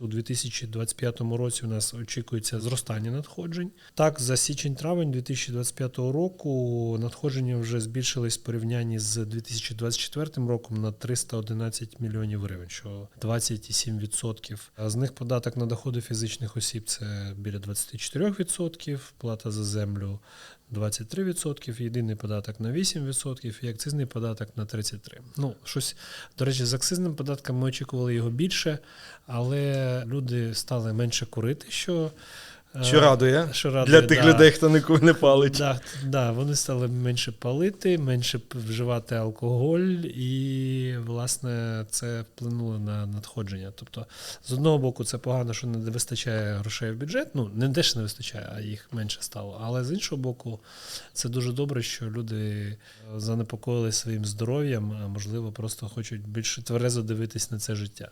У 2025 році у нас очікується зростання надходжень. Так, за січень-травень 2025 року надходження вже збільшились в порівнянні з 2024 роком на 311 мільйонів гривень, що 27%. А з них податок на доходи фізичних осіб це біля 24%, плата за землю 23%, єдиний податок на 8% і акцизний податок на 33%. Ну, щось, до речі, з акцизним податком ми очікували його більше, але люди стали менше курити, що, е, Що радує що радує, для тих да. людей, хто ніколи не палить. Да, да, вони стали менше палити, менше вживати алкоголь, і, власне, це вплинуло на надходження. Тобто, з одного боку, це погано, що не вистачає грошей в бюджет. Ну, не те, що не вистачає, а їх менше стало. Але з іншого боку, це дуже добре, що люди е, занепокоїли своїм здоров'ям, а можливо, просто хочуть більш тверезо дивитись на це життя.